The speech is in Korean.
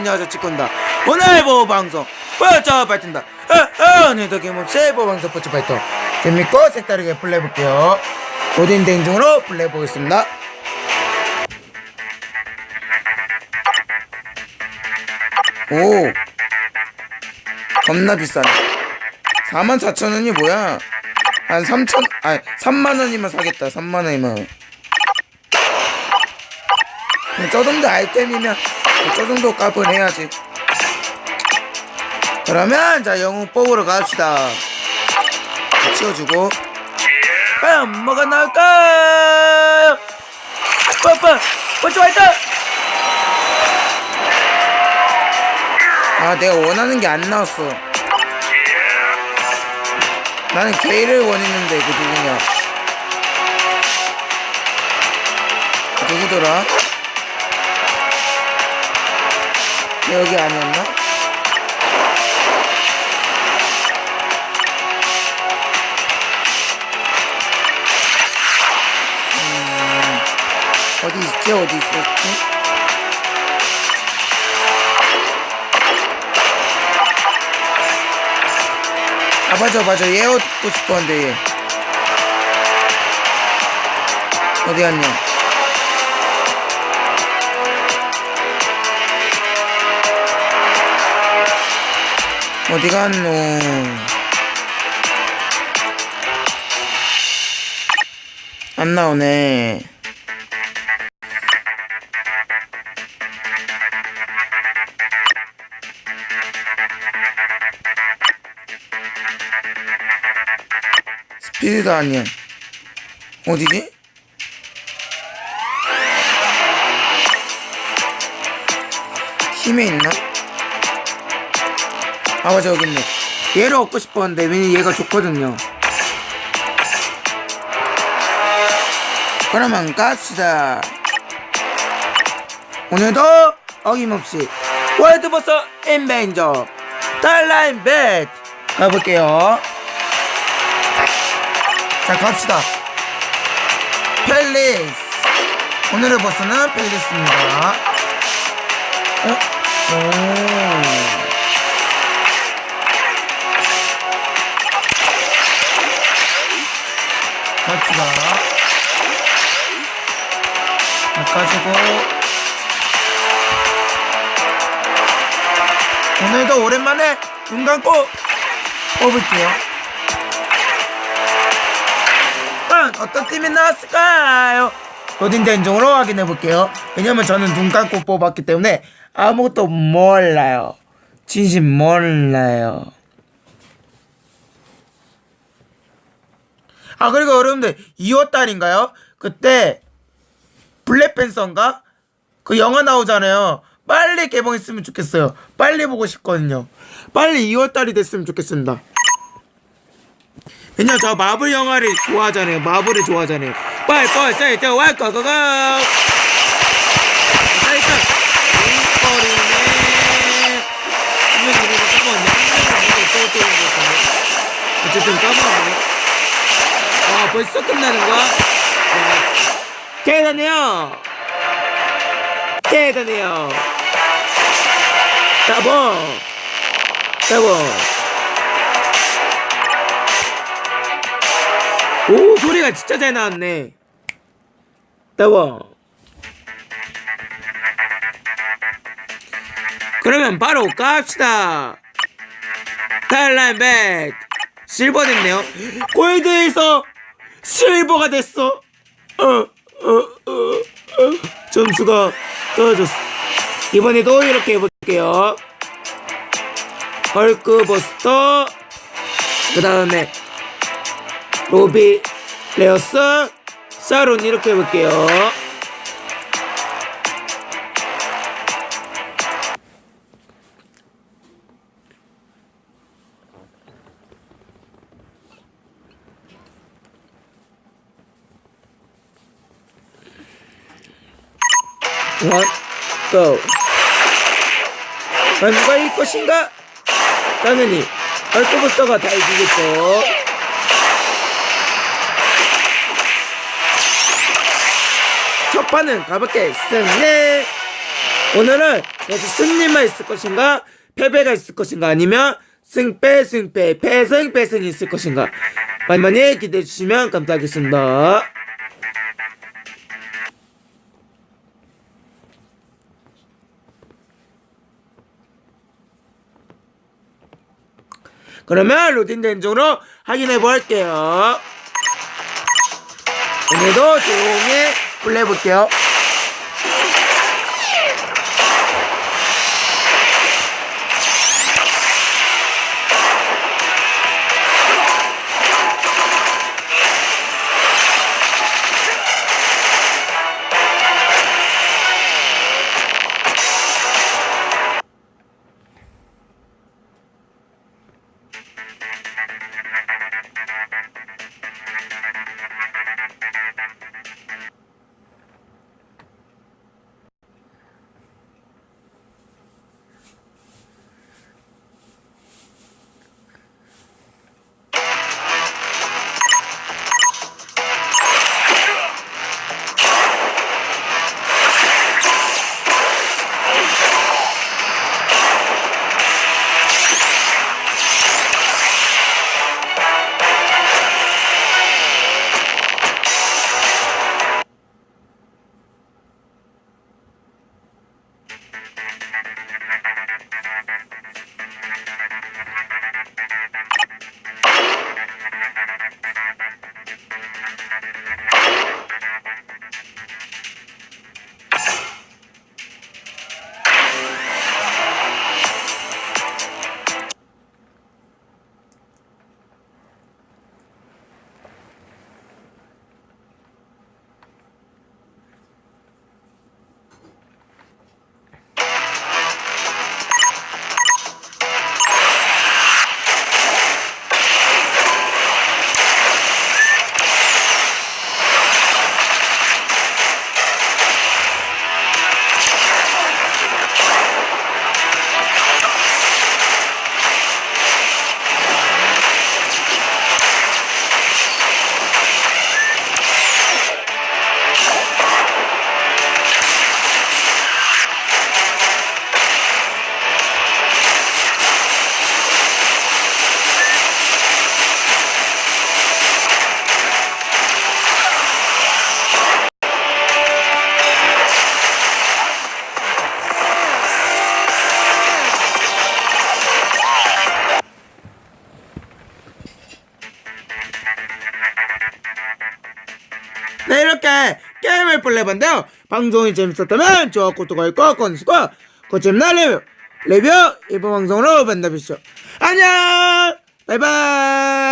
안녕하세요 치콘다. 오늘 보호 방송 뽀쳐 발전다. 어, 어, 오늘도 김없이 보호 방송 뽀쳐 발전 재밌고 색다르게 플레이해볼게요. 고딘 대인중으로 플레이해보겠습니다. 오 겁나 비싸네. 44,000원이 뭐야? 한 3천 아니 3만원이면 사겠다. 3만원이면. 저 정도 아이템이면 저 정도 값을 해야지. 그러면 자 영웅 뽑으러 갑시다. 치워주고. 과연 뭐가 나올까요 뽀뽀 뽀뽀 화이팅 아 내가 원하는 게 안 나왔어. 나는 게이를 원했는데 그 누구냐? 그 누구더라 여기 아니었나? 음, 어디 있지? 어디 있었지? 아 맞아 맞아 얘 얻고 싶었는데 얘 어디 갔냐 어디 갔노 안 나오네 스피드도 아니야 어디지? 힘에 있나? 아 맞아 여기 있네 얘를 얻고 싶었는데 왜냐면 얘가 좋거든요. 그러면 갑시다. 오늘도 어김없이 월드버스 인벤저 달라인 벳 가볼게요. 자 갑시다. 펠리스. 오늘의 버스는 펠리스입니다. 어? 오 갑시다. 바꿔주고. 오늘도 오랜만에 눈 감고 뽑을게요. 과연 어떤 팀이 나왔을까요? 로딩 대인중으로 확인해 볼게요. 왜냐면 저는 눈 감고 뽑았기 때문에 아무것도 몰라요. 진심 몰라요. 아 그리고 여러분들 2월 달인가요? 그때 블랙팬서인가? 그 영화 나오잖아요. 빨리 개봉했으면 좋겠어요. 빨리 보고 싶거든요. 빨리 2월 달이 됐으면 좋겠습니다. 왜냐면 저 마블 영화를 좋아하잖아요. 마블을 좋아하잖아요. 빨리 빨리 빨리 빨리 빨리 같은데 어쨌든 까먹었네 와 벌써 끝나는 거야? 와, 대단해요. 대단해요. 따봉. 따봉. 오 소리가 진짜 잘 나왔네. 따봉. 그러면 바로 갑시다. 달란백. 실버 됐네요. 골드에서 실버가 됐어. 어, 어, 어, 어. 점수가 떨어졌어. 이번에도 이렇게 해볼게요. 헐크 버스터 그 다음에 로비 레어스 사론 이렇게 해볼게요 원, 고. 과연 누가 이길 것인가? 당연히 헐크버스터가 다 이기겠죠. 첫 판은 가볍게 승리! 오늘은 그래서 승리만 있을 것인가 패배가 있을 것인가 아니면 승패 승패 패승 패승이 있을 것인가 많이 많이 기대해 주시면 감사하겠습니다. 그러면 루틴 된쪽으로 확인해 볼게요. 오늘도 조용히 플레이 볼게요. 이렇게 게임을 플레이봤는데요. 방송이 재밌었다면 좋아요 구독을 꼭 꺼주시고 고집나 리뷰 리뷰 이번 방송으로 만나뵙시죠 안녕! 바이바이